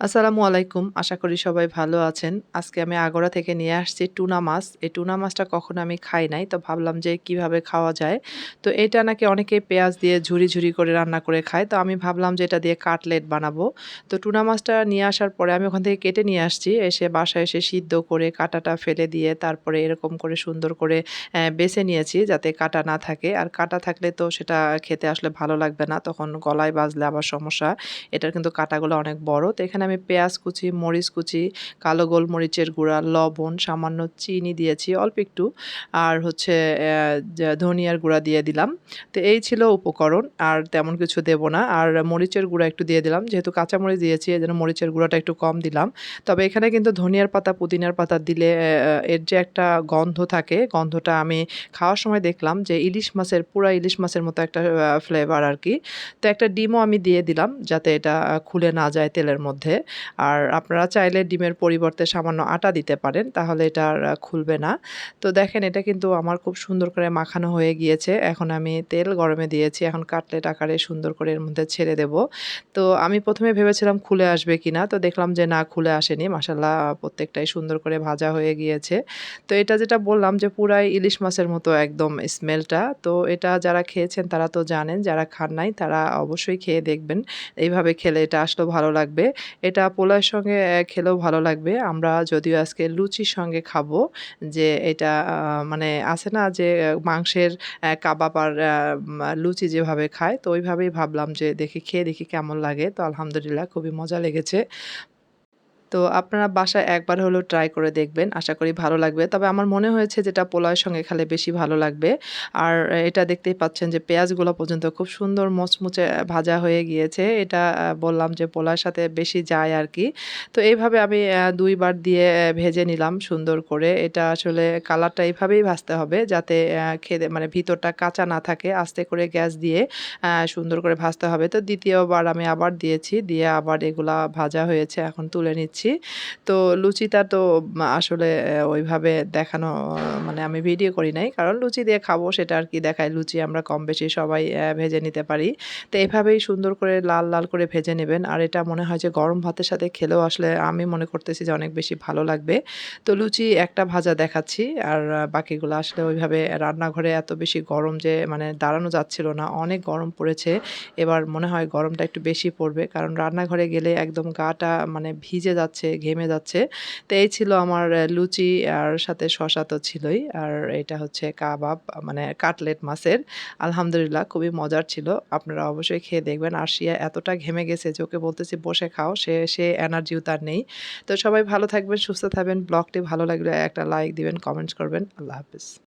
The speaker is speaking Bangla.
আসসালামু আলাইকুম। আশা করি সবাই ভালো আছেন। আজকে আমি আগরা থেকে নিয়ে আসছি টুনা মাছ। এই টুনা মাছটা কখনো আমি খাই নাই, তো ভাবলাম যে কীভাবে খাওয়া যায়। তো এটা নাকি অনেকে পেঁয়াজ দিয়ে ঝুরি ঝুরি করে রান্না করে খায়, তো আমি ভাবলাম যে এটা দিয়ে কাটলেট বানাবো। তো টুনা মাছটা নিয়ে আসার পরে আমি ওখান থেকে কেটে নিয়ে আসছি। এসে বাসায় এসে সিদ্ধ করে কাটাটা ফেলে দিয়ে তারপরে এরকম করে সুন্দর করে বেছে নিয়েছি যাতে কাটা না থাকে। আর কাটা থাকলে তো সেটা খেতে আসলে ভালো লাগবে না, তখন গলায় বাজলে আবার সমস্যা। এটার কিন্তু কাটাগুলো অনেক বড়। তো এখানে আমি পেঁয়াজ কুচি, মরিচ কুচি, কালো গোলমরিচের গুঁড়া, লবণ, সামান্য চিনি দিয়েছি, অল্প একটু। আর হচ্ছে ধনিয়ার গুঁড়া দিয়ে দিলাম। তো এই ছিল উপকরণ, আর তেমন কিছু দেব না। আর মরিচের গুঁড়া একটু দিয়ে দিলাম, যেহেতু কাঁচামরিচ দিয়েছি এই জন্য মরিচের গুঁড়াটা একটু কম দিলাম। তবে এখানে কিন্তু ধনিয়ার পাতা, পুদিনার পাতা দিলে এর যে একটা গন্ধ থাকে, গন্ধটা আমি খাওয়ার সময় দেখলাম যে ইলিশ মাছের, পুরা ইলিশ মাছের মতো একটা ফ্লেভার আর কি। তো একটা ডিমও আমি দিয়ে দিলাম, যাতে এটা খুলে না যায় তেলের মধ্যে। আর আপনারা চাইলে ডিমের পরিবর্তে সামান্য আটা দিতে পারেন, তাহলে এটা আর খুলবে না। তো দেখেন, এটা কিন্তু আমার খুব সুন্দর করে মাখানো হয়ে গিয়েছে। এখন আমি তেল গরমে দিয়েছি, এখন কাটলেট আকারে সুন্দর করে এর মধ্যে ছেড়ে দেব। তো আমি প্রথমে ভেবেছিলাম খুলে আসবে কি না, তো দেখলাম যে না, খুলে আসেনি। মাসাল্লাহ প্রত্যেকটাই সুন্দর করে ভাজা হয়ে গিয়েছে। তো এটা যেটা বললাম যে পুরাই ইলিশ মাছের মতো একদম স্মেলটা। তো এটা যারা খেয়েছেন তারা তো জানেন, যারা খান নাই তারা অবশ্যই খেয়ে দেখবেন। এইভাবে খেলে এটা আসলেও ভালো লাগবে। এটা পোলার সঙ্গে খেলেও ভালো লাগবে। আমরা যদিও আজকে লুচির সঙ্গে খাব, যে এটা মানে আছে না যে মাংসের কাবাব আর লুচি যেভাবে খায়, তো ওইভাবেই ভাবলাম যে দেখি, খেয়ে দেখি কেমন লাগে। তো আলহামদুলিল্লাহ খুবই মজা লেগেছে। তো আপনারা বাসায় একবার হলেও ট্রাই করে দেখবেন, আশা করি ভালো লাগবে। তবে আমার মনে হয়েছে যেটা পোলাওয়ের সঙ্গে খেলে বেশি ভালো লাগবে। আর এটা দেখতেই পাচ্ছেন যে পেঁয়াজগুলো পর্যন্ত খুব সুন্দর মচমুচে ভাজা হয়ে গিয়েছে। এটা বললাম যে পোলার সাথে বেশি যায় আর কি। তো এইভাবে আমি দুইবার দিয়ে ভেজে নিলাম সুন্দর করে। এটা আসলে কালারটা এইভাবেই ভাজতে হবে যাতে খেতে মানে ভিতরটা কাঁচা না থাকে। আস্তে করে গ্যাস দিয়ে সুন্দর করে ভাজতে হবে। তো দ্বিতীয়বার আমি আবার দিয়েছি। দিয়ে আবার এগুলা ভাজা হয়েছে। এখন তুলে নিচ্ছি। তো লুচিটা তো আসলে ওইভাবে দেখানো মানে আমি ভিডিও করি নাই। কারণ লুচি দিয়ে খাব, সেটা আর কি দেখায়। লুচি আমরা কম বেশি সবাই ভেজে নিতে পারি। তো এভাবেই সুন্দর করে লাল লাল করে ভেজে নেবেন। আর এটা মনে হয় যে গরম ভাতের সাথে খেলেও আসলে আমি মনে করতেছি যে অনেক বেশি ভালো লাগবে। তো লুচি একটা ভাজা দেখাচ্ছি। আর বাকিগুলো আসলে ওইভাবে রান্নাঘরে এত বেশি গরম যে মানে দাঁড়ানো যাচ্ছিল না। অনেক গরম পড়েছে। এবার মনে হয় গরমটা একটু বেশি পড়বে। কারণ রান্নাঘরে গেলে একদম গাটা মানে ভিজে যাচ্ছে। ঘেমে যাচ্ছে। তো এই ছিল আমার লুচি আর সাথে শশা তো ছিলই। আর এটা হচ্ছে কাবাব মানে কাটলেট মাছের। আলহামদুলিল্লাহ খুবই মজার ছিল। আপনারা অবশ্যই খেয়ে দেখবেন। আর শিয়া এতটা ঘেমে গেছে যে ওকে বলতেছি, বসে খাও, সে সে এনার্জিও তার নেই। তো সবাই ভালো থাকবেন, সুস্থ থাকবেন। ব্লগটি ভালো লাগলে একটা লাইক দিবেন, কমেন্টস করবেন। আল্লাহ হাফিজ।